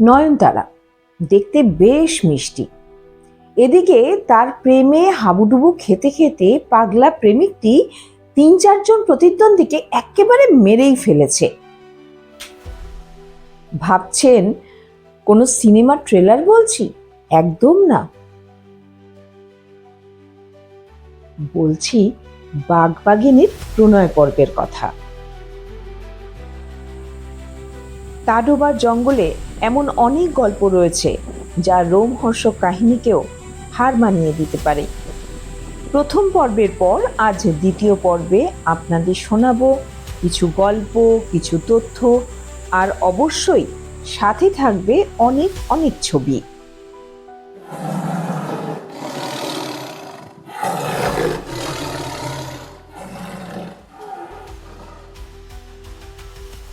নয়নতারা, দেখতে বেশ মিষ্টি। এদিকে তার প্রেমে হাবুডুবু খেতে খেতে পাগলা প্রেমিকটি তিন চারজন প্রতিদ্বন্দ্বীকে একেবারে মেরেই ফেলেছে। ভাবছেন, কোনো সিনেমার ট্রেলার বলছি? একদম না। বলছি বাগবাগিনীর প্রণয় পর্বের কথা। তাডোবার জঙ্গলে এমন অনেক গল্প রয়েছে যা রোমহর্ষক কাহিনীকেও হার মানিয়ে দিতে পারে। প্রথম পর্বের পর আজ দ্বিতীয় পর্বে আপনাদের শোনাব কিছু গল্প, কিছু তথ্য, আর অবশ্যই সাথে থাকবে অনেক অনেক ছবি।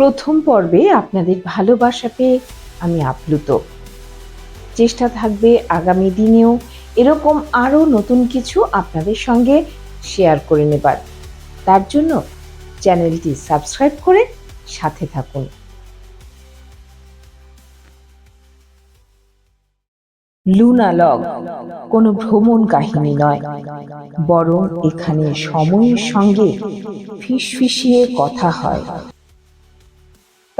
প্রথম পর্বে আপনাদের ভালোবাসা পেয়ে আমি আপ্লুত। চেষ্টা থাকবে আগামী দিনেও এরকম আরও নতুন কিছু আপনাদের সঙ্গে শেয়ার করে নেবার। তার জন্য চ্যানেলটি সাবস্ক্রাইব করে সাথে থাকুন। লুনা লগ কোনো ভ্রমণ কাহিনী নয়, বরং এখানে সময়ের সঙ্গে ফিসফিসিয়ে কথা হয়।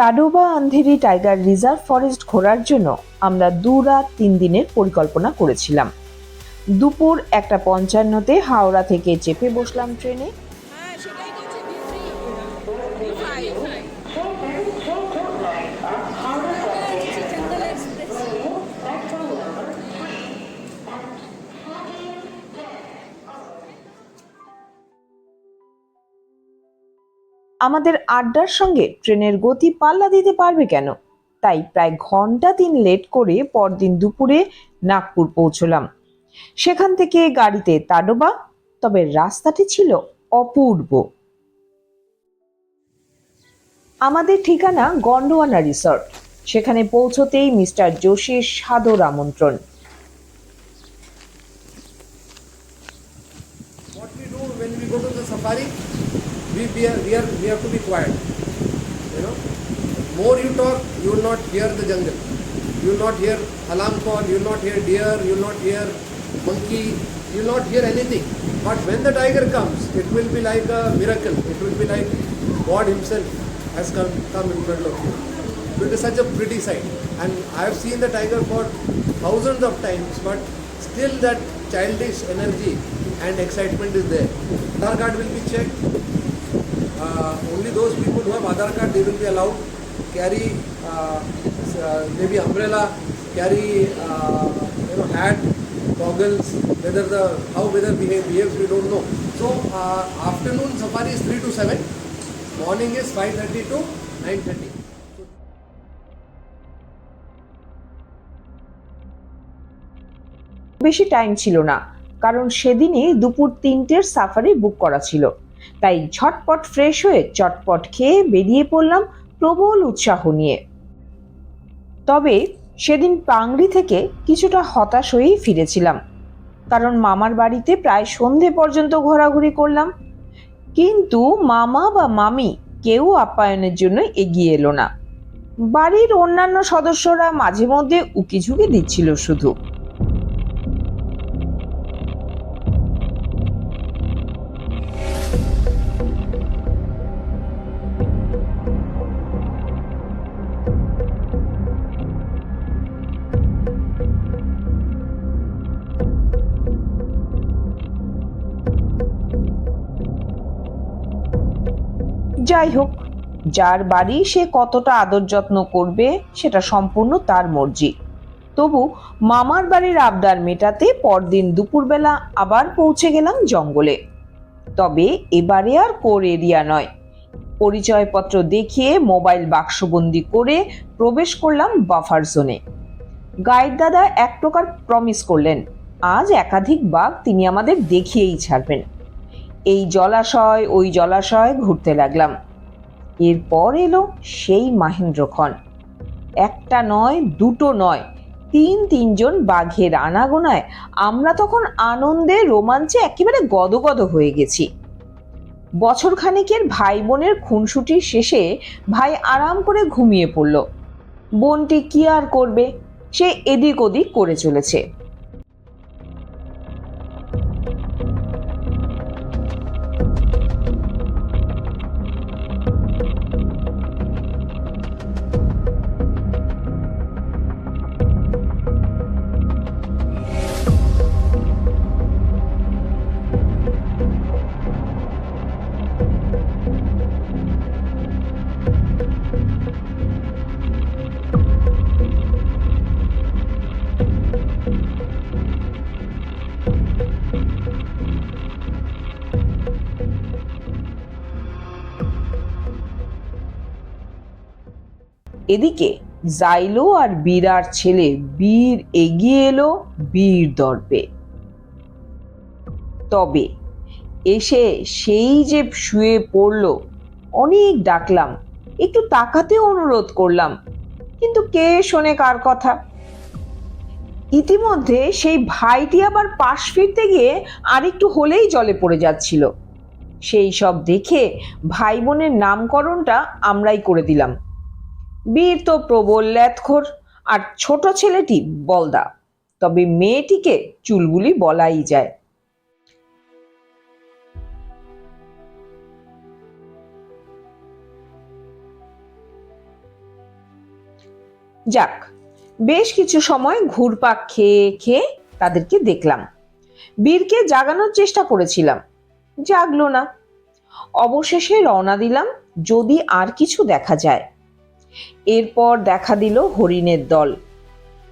Tadoba Andhari tiger reserve forest ঘোরার জন্য আমরা দু রাত, তিন দিনের পরিকল্পনা করেছিলাম। দুপুর একটা পঞ্চান্নতে হাওড়া থেকে চেপে বসলাম ট্রেনে। আমাদের আড্ডার সঙ্গে ট্রেনের গতি পাল্লা দিতে পারবে কেন? তাই প্রায় ঘণ্টা তিন লেট করে পরদিন দুপুরে নাগপুর পৌঁছলাম। সেখান থেকে গাড়িতে তাডোবা তবে রাস্তাটি ছিল অপূর্ব। আমাদের ঠিকানা গন্ডোয়ানা রিসর্ট। সেখানে পৌঁছতেই মিস্টার যোশীর সাদর আমন্ত্রণ। What we do when we go to the safari, we, we, are, we, are, we have to be quiet. You know, more you talk, you will not hear the jungle. You will not hear alarm call, you will not hear deer, you will not hear monkey, you will not hear anything. But when the tiger comes, it will be like a miracle. It will be like God Himself has come, come in front of you. It is such a pretty sight. And I have seen the tiger for thousands of times, but still that childish energy and excitement is there. Aadhaar card will be checked. Uh, only those people who have Aadhaar card, they will be allowed carry uh, uh, maybe umbrella, carry uh, you know hat, goggles. Whether the how weather behave, behaves, we don't know. So uh, afternoon safari is three to seven. Morning is five thirty to nine thirty. বেশি time ছিল না কারণ সেদিনই দুপুর তিনটের safari বুক করা ছিল তাই ঝটপট ফ্রেশ হয়ে চটপট খেয়ে বেরিয়ে পড়লাম প্রবল উৎসাহ নিয়ে। তবে সেদিন পাংড়ি থেকে কিছুটা হতাশ হয়েই ফিরেছিলাম। কারণ মামার বাড়িতে প্রায় সন্ধে পর্যন্ত ঘোরাঘুরি করলাম। কিন্তু মামা বা মামি কেউ আপ্যায়নের জন্য এগিয়ে এলো না। বাড়ির অন্যান্য সদস্যরা মাঝে মধ্যে উকিঝুঁকি দিচ্ছিল শুধু। যাই হোক যার বাড়ি সে কতটা আদর যত্ন করবে সেটা সম্পূর্ণ তার মর্জি। তবু মামার বাড়ির আবদার মেটাতে পরদিন দুপুরবেলা আবার পৌঁছে গেলাম জঙ্গলে। তবে এবারে আর কোর এরিয়া নয়। পরিচয়পত্র দেখিয়ে মোবাইল বাক্সবন্দি করে প্রবেশ করলাম বাফার জোনে। গাইড দাদা এক প্রকার প্রমিস করলেন, আজ একাধিক বাঘ তিনি আমাদের দেখিয়েই ছাড়বেন। এই জলাশয়, ওই জলাশয় ঘুরতে লাগলাম। এরপর এলো সেই মাহেন্দ্রক্ষণ। একটা নয়, দুটো নয়, তিন তিনজন বাঘের আনাগোনায় আমরা তখন আনন্দে রোমাঞ্চে একেবারে গদগদ হয়ে গেছি। বছর খানেকের ভাই বোনের খুনসুটির শেষে ভাই আরাম করে ঘুমিয়ে পড়ল। বোনটি কি আর করবে? সে এদিক ওদিক করে চলেছে। এদিকে জাইলো আর বীরার ছেলে বীর এগিয়ে এলো বীর দর্পে। তবে এসে সেই যে শুয়ে পড়ল, অনেক ডাকলাম, একটু তাকাতে অনুরোধ করলাম, কিন্তু কে শোনে কার কথা? ইতিমধ্যে সেই ভাইটি আবার পাশ ফিরতে গিয়ে আরেকটু হলেই জলে পড়ে যাচ্ছিল। সেই সব দেখে ভাই বোনের নামকরণটা আমরাই করে দিলাম। বীর তো প্রবল ল্যাথখোর আর ছোট ছেলেটি বলদা। তবে মেয়েটিকে চুলগুলি বলাই যায়। যাক, বেশ কিছু সময় ঘুরপাক খেয়ে খেয়ে তাদেরকে দেখলাম। বীরকে জাগানোর চেষ্টা করেছিলাম। জাগলো না। অবশেষে রওনা দিলাম যদি আর কিছু দেখা যায়। এরপর দেখা দিল হরিণের দল।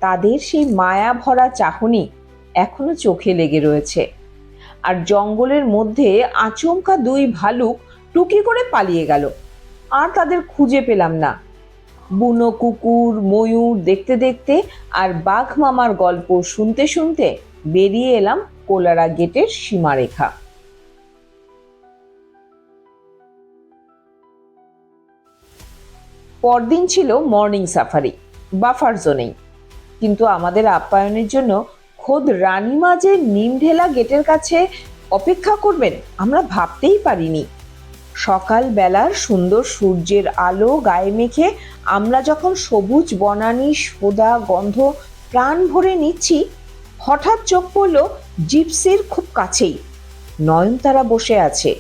তাদের সেই মায়া ভরা চাহনি এখনও চোখে লেগে রয়েছে। আর জঙ্গলের মধ্যে আচমকা দুই ভালুক টুকি করে পালিয়ে গেল। আর তাদের খুঁজে পেলাম না। বুনো কুকুর, ময়ূর দেখতে দেখতে আর বাঘ মামার গল্প শুনতে শুনতে বেরিয়ে এলাম কোলারা গেটের সীমারেখা। পরদিন ছিল মর্নিং সাফারি বাফার জোনেই কিন্তু আমাদের আপ্যায়নের জন্য খোদ রানীমা যে নিমঢেলা গেটের কাছে অপেক্ষা করবেন, আমরা ভাবতেই পারিনি। সকাল বেলার সুন্দর সূর্যের আলো গায়ে মেখে আমরা যখন সবুজ বনানী, সোদা গন্ধ প্রাণ ভরে নিচ্ছি, হঠাৎ চোখ পড়ল জিপসির খুব কাছেই। নয়নতারা বসে আছে।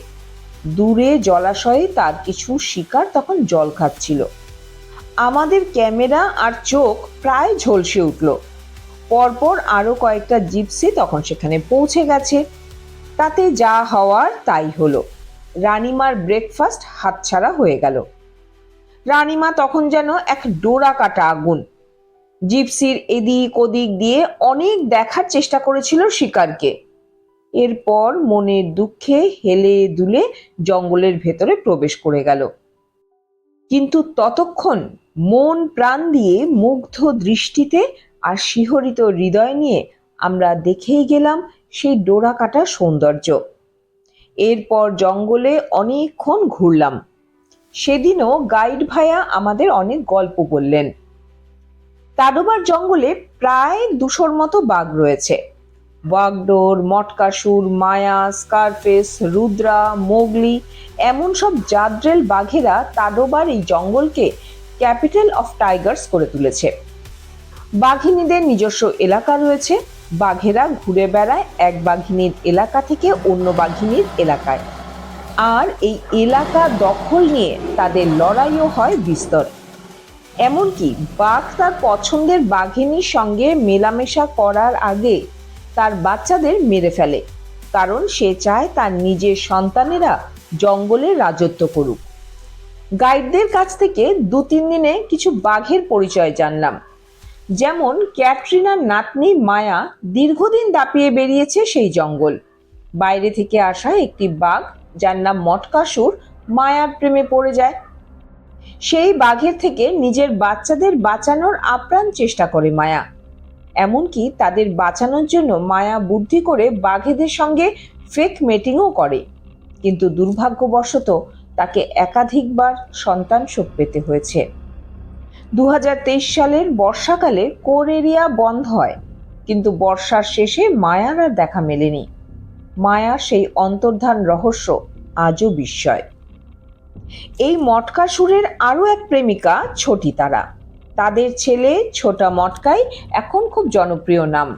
দূরে জলাশয়ে তার কিছু শিকার তখন জল খাচ্ছিল। আমাদের ক্যামেরা আর চোখ প্রায় ঝলসে উঠল। পরপর আরও কয়েকটা জিপসি তখন সেখানে পৌঁছে গেছে। তাতে যা হওয়ার তাই হলো। রানিমার ব্রেকফাস্ট হাতছাড়া হয়ে গেল। রানিমা তখন যেন এক ডোরা কাটা আগুন। জিপসির এদিক ওদিক দিয়ে অনেক দেখার চেষ্টা করেছিল শিকারকে। এরপর মনের দুঃখে হেলে দুলে জঙ্গলের ভেতরে প্রবেশ করে গেল। কিন্তু ততক্ষণ মন প্রাণ দিয়ে মুগ্ধ দৃষ্টিতে আর শিহরিত হৃদয় নিয়ে আমরা দেখেই গেলাম সেই ডোরা কাটা সৌন্দর্য। এরপর জঙ্গলে অনেকক্ষণ ঘুরলাম। সেদিনও গাইড ভাইয়া আমাদের অনেক গল্প বললেন। তাডোবার জঙ্গলে প্রায় দুশোর মতো বাঘ রয়েছে। বাগডোর, মটকাসুর, মায়া, স্কারফেস, রুদ্রা, মোগলি, এমন সব জাদ্রেল বাঘেরা তাডোবার এই জঙ্গলকে ক্যাপিটাল অফ টাইগার্স করে তুলেছে। বাঘিনীদের নিজস্ব এলাকা রয়েছে। বাঘেরা ঘুরে বেড়ায় এক বাঘিনীর এলাকা থেকে অন্য বাঘিনীর এলাকায়। আর এই এলাকা দখল নিয়ে তাদের লড়াইও হয় বিস্তর। এমনকি বাঘ তার পছন্দের বাঘিনীর সঙ্গে মেলামেশা করার আগে তার বাচ্চাদের মেরে ফেলে। কারণ সে চায় তার নিজের সন্তানেরা জঙ্গলে রাজত্ব করুক। গাইডদের কাছ থেকে দু তিন দিনে কিছু বাঘের পরিচয় জানলাম। যেমন ক্যাটরিনার নাতনি মায়া দীর্ঘদিন দাপিয়ে বেরিয়েছে সেই জঙ্গল। বাইরে থেকে আসা একটি বাঘ, যার নাম মটকাসুর, মায়ার প্রেমে পড়ে যায়। সেই বাঘের থেকে নিজের বাচ্চাদের বাঁচানোর আপ্রাণ চেষ্টা করে মায়া। এমনকি তাদের বাঁচানোর জন্য মায়া বুদ্ধি করে বাঘেদের সঙ্গে ফেক মেটিংও করে। কিন্তু দুর্ভাগ্যবশত তাকে একাধিকবার সন্তান শোক পেতে হয়েছে। দু হাজার তেইশ সালের বর্ষাকালে কোর এরিয়া বন্ধ হয়, কিন্তু বর্ষার শেষে মায়ার আর দেখা মেলেনি। মায়ার সেই অন্তর্ধান রহস্য আজও বিস্ময়। এই মটকাসুরের আরও এক প্রেমিকা ছোটি তারা। তাদের ছেলে ছোটা মটকাই এখন খুব জনপ্রিয় নাম।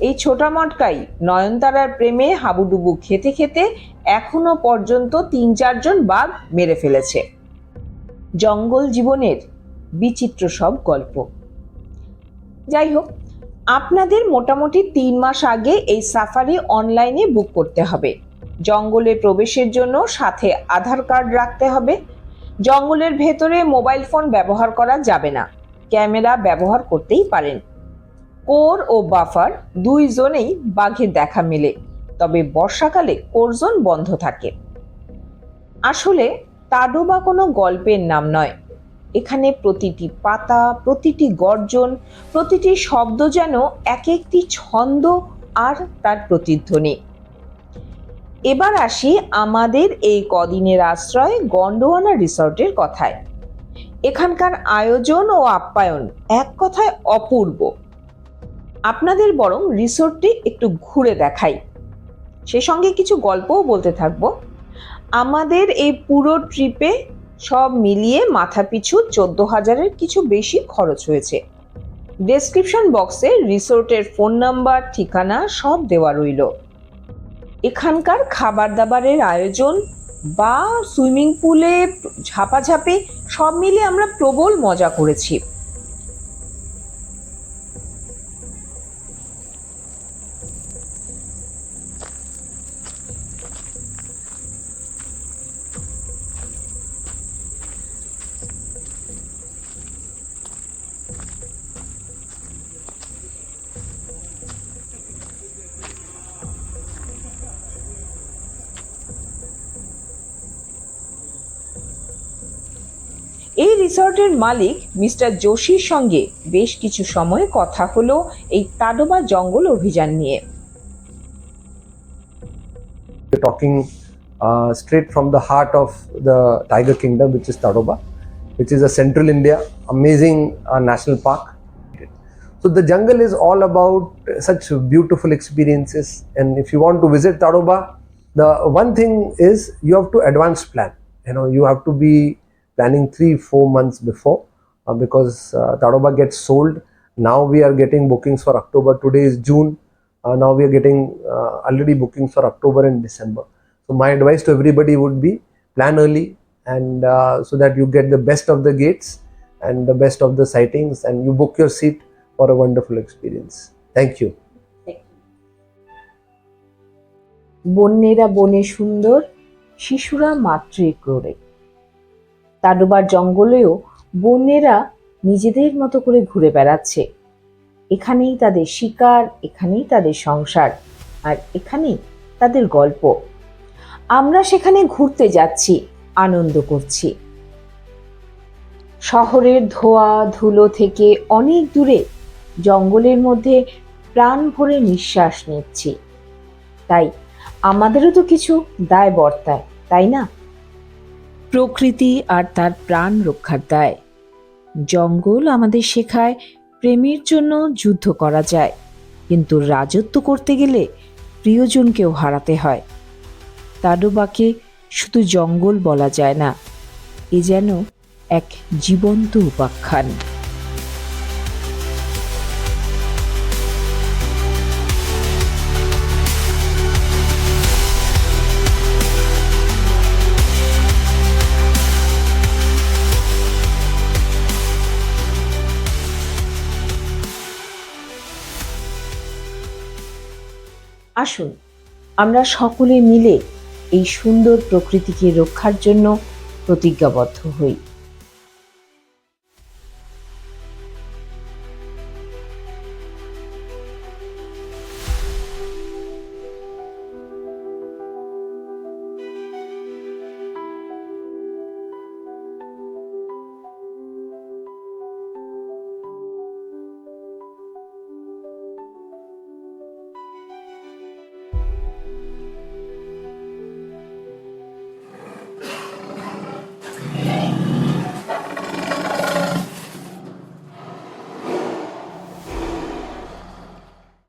এই ছোটা মটকাই নয়নতারার প্রেমে হাবুডুবু খেতে খেতে এখনও পর্যন্ত তিন চারজন বাঘ মেরে ফেলেছে। জঙ্গল জীবনের বিচিত্র সব গল্প। যাই হোক, আপনাদের মোটামুটি তিন মাস আগে এই সাফারি অনলাইনে বুক করতে হবে। জঙ্গলে প্রবেশের জন্য সাথে আধার কার্ড রাখতে হবে। জঙ্গলের ভেতরে মোবাইল ফোন ব্যবহার করা যাবে না। ক্যামেরা ব্যবহার করতেই পারেন। কোর ও বাফার দুই জোনেই বাঘের দেখা মেলে, তবে বর্ষাকালে কোর জোন বন্ধ থাকে। আসলে তাডোবা কোনো গল্পের নাম নয়। এখানে প্রতিটি পাতা, প্রতিটি গর্জন, প্রতিটি শব্দ যেন এক একটি ছন্দ আর তার প্রতিধ্বনি। এবার আসি আমাদের এই কদিনের আশ্রয় গন্ডোয়ানা রিসর্টের কথায়। এখানকার আয়োজন ও আপ্যায়ন এক কথায় অপূর্ব। আপনাদের বরং রিসোর্টটি একটু ঘুরে দেখাই। সে সঙ্গে কিছু গল্পও বলতে থাকব। আমাদের এই পুরো ট্রিপে সব মিলিয়ে মাথাপিছু চোদ্দ হাজারের কিছু বেশি খরচ হয়েছে। ডেসক্রিপশন বক্সে রিসোর্টের ফোন নাম্বার, ঠিকানা সব দেওয়া রইল। এখানকার খাবার দাবারের আয়োজন বা সুইমিং পুলে ঝাপাঝাপি সব মিলিয়ে আমরা প্রবল মজা করেছি। রিসর্টের মালিক মিস্টার যোশীর সঙ্গে বেশ কিছু সময় কথা হলো এই তাডোবা জঙ্গল অভিযান নিয়ে uh, straight from the heart of the Tiger Kingdom, which is Tadoba, which is a central India, amazing uh, national park. So the jungle is all about such beautiful experiences. And if you want to visit Tadoba, the one thing is you have to advance plan. You know, you have to be planning three, four months before uh, because uh, Tadoba gets sold. Now we are getting bookings for October. Today is June. Uh, now we are getting uh, already bookings for October and December. So my advice to everybody would be plan early and uh, so that you get the best of the gates and the best of the sightings and you book your seat for a wonderful experience. Thank you. বন্যেরা বনে সুন্দর শিশুরা মাতৃ ক্রোড়ে তাডোবার জঙ্গলেও বন্যেরা নিজেদের মতো করে ঘুরে বেড়াচ্ছে। এখানেই তাদের শিকার, এখানেই তাদের সংসার, আর এখানেই তাদের গল্প। আমরা সেখানে ঘুরতে যাচ্ছি, আনন্দ করছি। শহরের ধোয়া, ধুলো থেকে অনেক দূরে জঙ্গলের মধ্যে প্রাণ ভরে নিঃশ্বাস নিচ্ছি। তাই আমাদেরও তো কিছু দায় বর্তায় তাই না? প্রকৃতি আর তার প্রাণ রক্ষার দায়। জঙ্গল আমাদের শেখায় প্রেমের জন্য যুদ্ধ করা যায়, কিন্তু রাজত্ব করতে গেলে প্রিয়জনকেও হারাতে হয়। তাডোবাকে শুধু জঙ্গল বলা যায় না, এ যেন এক জীবন্ত উপাখ্যান। আসুন আমরা সকলে মিলে এই সুন্দর প্রকৃতিকে রক্ষার জন্য প্রতিজ্ঞাবদ্ধ হই।